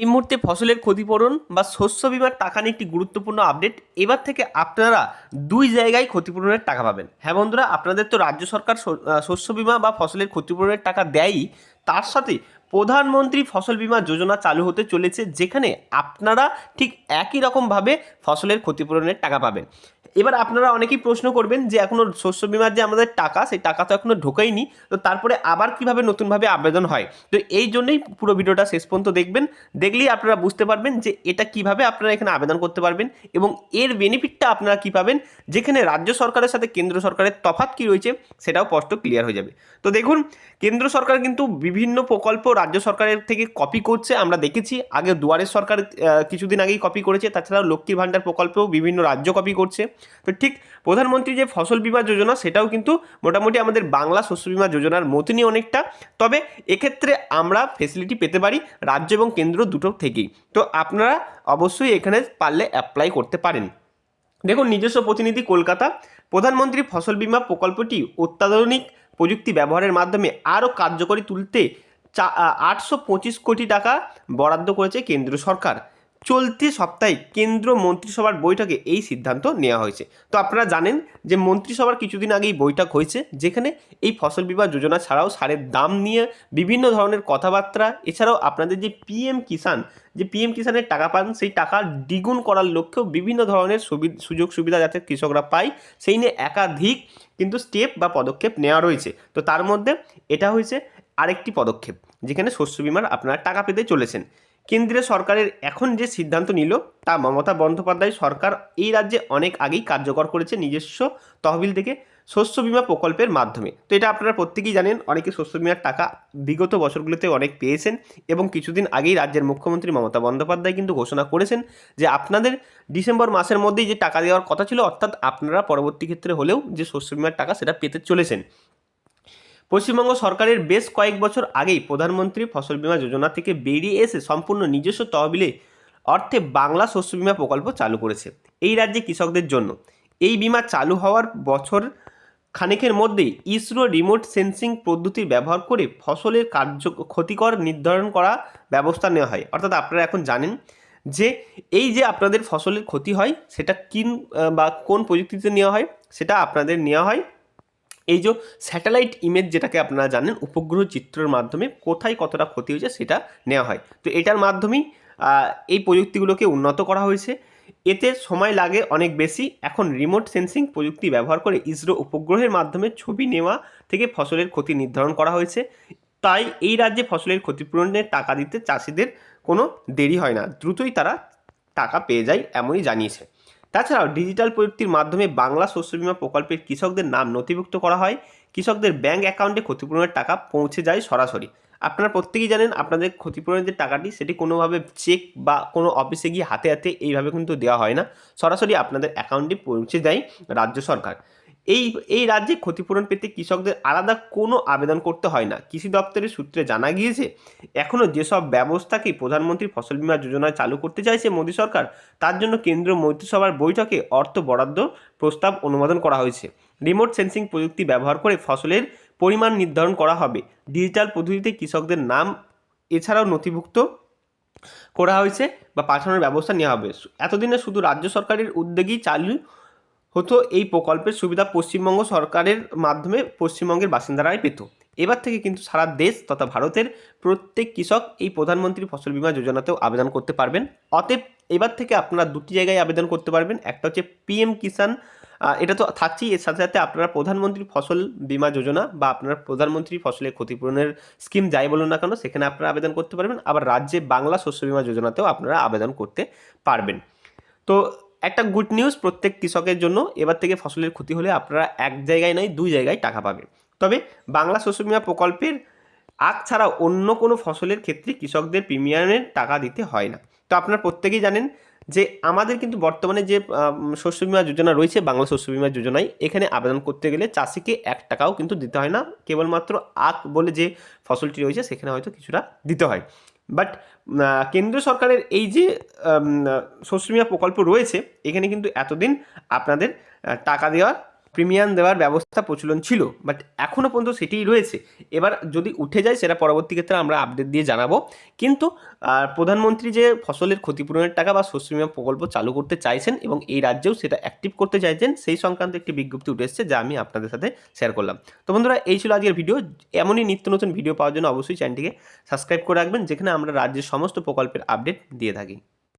এই মুহূর্তে ফসলের ক্ষতিপূরণ বা শস্য বিমার টাকা নিয়ে একটি গুরুত্বপূর্ণ আপডেট এবার থেকে আপনারা দুই জায়গায় ক্ষতিপূরণের টাকা পাবেন। হ্যাঁ বন্ধুরা, আপনাদের তো রাজ্য সরকার শস্য বিমা বা ফসলের ক্ষতিপূরণের টাকা দেয়ই। তার সাথে প্রধানমন্ত্রী ফসল বীমা যোজনা চালু হতে চলেছে, যেখানে আপনারা ঠিক একই রকমভাবে ফসলের ক্ষতিপূরণের টাকা পাবেন। এবার আপনারা অনেকেই প্রশ্ন করবেন যে এখনও শস্য বিমার যে আমাদের টাকা, সেই টাকা তো এখনও ঢোকায়নি তো তারপরে আবার কীভাবে নতুনভাবে আবেদন হয়? তো এই জন্যই পুরো ভিডিওটা শেষ পর্যন্ত দেখবেন। দেখলেই আপনারা বুঝতে পারবেন যে এটা কীভাবে আপনারা এখানে আবেদন করতে পারবেন এবং এর বেনিফিটটা আপনারা কি পাবেন, যেখানে রাজ্য সরকারের সাথে কেন্দ্র সরকারের তফাৎ কী রয়েছে, সেটাও স্পষ্ট ক্লিয়ার হয়ে যাবে। তো দেখুন, কেন্দ্র সরকার কিন্তু বিভিন্ন প্রকল্প রাজ্য সরকারের থেকে কপি করছে। আমরা দেখেছি, আগে দুয়ারের সরকার কিছুদিন আগেই কপি করেছে, তাছাড়াও লক্ষ্মীর ভাণ্ডার প্রকল্পেও বিভিন্ন রাজ্য কপি করছে। তো ঠিক প্রধানমন্ত্রী যে ফসল বীমা যোজনা, সেটাও কিন্তু মোটামুটি আমাদের বাংলা শস্য বীমা যোজনার মতনই অনেকটা। তবে এক্ষেত্রে আমরা ফেসিলিটি পেতে পারি রাজ্য এবং কেন্দ্র দুটো থেকেই। তো আপনারা অবশ্যই এখানে পারলে অ্যাপ্লাই করতে পারেন। দেখুন, নিজস্ব প্রতিনিধি কলকাতা। প্রধানমন্ত্রী ফসল বীমা প্রকল্পটি অত্যাধুনিক প্রযুক্তি ব্যবহারের মাধ্যমে আরও কার্যকরী তুলতে চা আটশো পঁচিশ কোটি টাকা বরাদ্দ করেছে কেন্দ্র সরকার। চলতি সপ্তাহে কেন্দ্র মন্ত্রিসভার বৈঠকে এই সিদ্ধান্ত নেওয়া হয়েছে। তো আপনারা জানেন যে মন্ত্রিসভার কিছুদিন আগেই বৈঠক হয়েছে, যেখানে এই ফসল বীমা যোজনা ছাড়াও সারের দাম নিয়ে বিভিন্ন ধরনের কথাবার্তা, এছাড়াও আপনাদের যে পিএম কিষাণ, যে পিএম কিষাণের টাকা পান, সেই টাকা দ্বিগুণ করার লক্ষ্যেও বিভিন্ন ধরনের সুযোগ সুবিধা যাতে কৃষকরা পায়, সেই নিয়ে একাধিক কিন্তু স্টেপ বা পদক্ষেপ নেওয়া রয়েছে। তো তার মধ্যে এটা হয়েছে আরেকটি পদক্ষেপ, যেখানে শস্য বিমার আপনারা টাকা পেতে চলেছেন। কেন্দ্রীয় সরকারের এখন যে সিদ্ধান্ত নিল, তা মমতা বন্দ্যোপাধ্যায় সরকার এই রাজ্যে অনেক আগেই কার্যকর করেছে নিজস্ব তহবিল থেকে শস্য বিমা প্রকল্পের মাধ্যমে। তো এটা আপনারা প্রত্যেকেই জানেন, অনেকে শস্য বিমার টাকা বিগত বছরগুলোতে অনেক পেয়েছেন এবং কিছুদিন আগেই রাজ্যের মুখ্যমন্ত্রী মমতা বন্দ্যোপাধ্যায় কিন্তু ঘোষণা করেছেন যে আপনাদের ডিসেম্বর মাসের মধ্যেই যে টাকা দেওয়ার কথা ছিল, অর্থাৎ আপনারা পরবর্তী ক্ষেত্রে হলেও যে শস্য বিমার টাকা সেটা পেতে চলেছেন। পশ্চিমবঙ্গ সরকারের বেশ কয়েক বছর আগেই প্রধানমন্ত্রী ফসল বীমা যোজনা থেকে বেরিয়ে এসে সম্পূর্ণ নিজস্ব তহবিলে অর্থে বাংলা শস্য বীমা প্রকল্প চালু করেছে। এই রাজ্যে কৃষকদের জন্য এই বীমা চালু হওয়ার বছর খানেকের মধ্যেই ইসরো রিমোট সেন্সিং পদ্ধতির ব্যবহার করে ফসলের কার্য ক্ষতিকর নির্ধারণ করা ব্যবস্থা নেওয়া হয়। অর্থাৎ আপনারা এখন জানেন যে এই যে আপনাদের ফসলের ক্ষতি হয়, সেটা কিন বা কোন প্রযুক্তিতে নেওয়া হয়, সেটা আপনাদের নেওয়া হয়। এই যে স্যাটেলাইট ইমেজ যেটাকে আপনারা জানেন, উপগ্রহ চিত্রের মাধ্যমে কোথায় কতটা ক্ষতি হয়েছে সেটা নেওয়া হয়। তো এটার মাধ্যমেই এই প্রযুক্তিগুলোকে উন্নত করা হয়েছে। এতে সময় লাগে অনেক বেশি। এখন রিমোট সেন্সিং প্রযুক্তি ব্যবহার করে ইসরো উপগ্রহের মাধ্যমে ছবি নেওয়া থেকে ফসলের ক্ষতি নির্ধারণ করা হয়েছে। তাই এই রাজ্যে ফসলের ক্ষতিপূরণের টাকা দিতে চাষিদের কোনো দেরি হয় না। দ্রুতই তারা টাকা পেয়ে যায়, এমনই জানিয়েছে। তাছাড়াও ডিজিটাল প্রযুক্তির মাধ্যমে বাংলা শস্য বিমা প্রকল্পের কৃষকদের নাম নথিভুক্ত করা হয়। কৃষকদের ব্যাঙ্ক অ্যাকাউন্টে ক্ষতিপূরণের টাকা পৌঁছে যায় সরাসরি। আপনারা প্রত্যেকেই জানেন আপনাদের ক্ষতিপূরণের যে টাকাটি, সেটি কোনোভাবে চেক বা কোনো অফিসে গিয়ে হাতে হাতে এইভাবে কিন্তু দেওয়া হয় না। সরাসরি আপনাদের অ্যাকাউন্টে পৌঁছে দেয় রাজ্য সরকার। এই এই রাজ্যে ক্ষতিপূরণ পেতে কৃষকদের আলাদা কোনো আবেদন করতে হয় না। কৃষি দপ্তরের সূত্রে জানা গিয়েছে এখনও যেসব ব্যবস্থাকে প্রধানমন্ত্রী ফসল বীমা যোজনায় চালু করতে চাইছে মোদী সরকার, তার জন্য কেন্দ্রীয় মন্ত্রিসভার বৈঠকে অর্থ বরাদ্দ প্রস্তাব অনুমোদন করা হয়েছে। রিমোট সেন্সিং প্রযুক্তি ব্যবহার করে ফসলের পরিমাণ নির্ধারণ করা হবে। ডিজিটাল পদ্ধতিতে কৃষকদের নাম এছাড়াও নথিভুক্ত করা হয়েছে বা পাঠানোর ব্যবস্থা নেওয়া হবে। এতদিনে শুধু রাজ্য সরকারের উদ্যোগেই চালু হতো এই প্রকল্পের সুবিধা পশ্চিমবঙ্গ সরকারের মাধ্যমে পশ্চিমবঙ্গের বাসিন্দারাই পেত। এবার থেকে কিন্তু সারা দেশ তথা ভারতের প্রত্যেক কৃষক এই প্রধানমন্ত্রী ফসল বীমা যোজনাতেও আবেদন করতে পারবেন। অতএব এবার থেকে আপনারা দুটি জায়গায় আবেদন করতে পারবেন, একটা হচ্ছে পিএম কিষাণ এটা তো থাকছেই, এর সাথে সাথে আপনারা প্রধানমন্ত্রী ফসল বীমা যোজনা বা আপনারা প্রধানমন্ত্রী ফসলের ক্ষতিপূরণের স্কিম যাই বলুন না কেন, সেখানে আপনারা আবেদন করতে পারবেন। আবার রাজ্যে বাংলা শস্য বীমা যোজনাতেও আপনারা আবেদন করতে পারবেন। তো একটা গুড নিউজ প্রত্যেক কৃষকের জন্য এবার থেকে ফসলের ক্ষতি হলে আপনারা এক জায়গায় নয়, দুই জায়গায় টাকা পাবেন। তবে বাংলা শস্য বীমা প্রকল্পের আখ ছাড়া অন্য কোনো ফসলের ক্ষেত্রে কৃষকদের প্রিমিয়ামের টাকা দিতে হয় না। তো আপনারা প্রত্যেকেই জানেন যে আমাদের কিন্তু বর্তমানে যে শস্য বিমা যোজনা রয়েছে, বাংলা শস্য বিমা যোজনায়, এখানে আবেদন করতে গেলে চাষিকে এক টাকাও কিন্তু দিতে হয় না। কেবলমাত্র আখ বলে যে ফসলটি রয়েছে, সেখানে হয়তো কিছুটা দিতে হয়। বাট কেন্দ্র সরকারের এই যে শস্য প্রকল্প রয়েছে এখানে কিন্তু এতদিন আপনাদের টাকা দেওয়ার প্রিমিয়াম দেওয়ার ব্যবস্থা প্রচলন ছিল বাট এখনও পর্যন্ত সেটিই রয়েছে। এবার যদি উঠে যায়, সেটা পরবর্তী ক্ষেত্রে আমরা আপডেট দিয়ে জানাব। কিন্তু প্রধানমন্ত্রী যে ফসলের ক্ষতিপূরণের টাকা বা শস্য বিমা প্রকল্প চালু করতে চাইছেন এবং এই রাজ্যেও সেটা অ্যাক্টিভ করতে চাইছেন, সেই সংক্রান্ত একটি বিজ্ঞপ্তি উঠে এসেছে, যা আমি আপনাদের সাথে শেয়ার করলাম। তো বন্ধুরা, এই ছিল আজকের ভিডিও এমনই নিত্য নতুন ভিডিও পাওয়ার জন্য অবশ্যই চ্যানেলটিকে সাবস্ক্রাইব করে রাখবেন, যেখানে আমরা রাজ্যের সমস্ত প্রকল্পের আপডেট দিয়ে থাকি।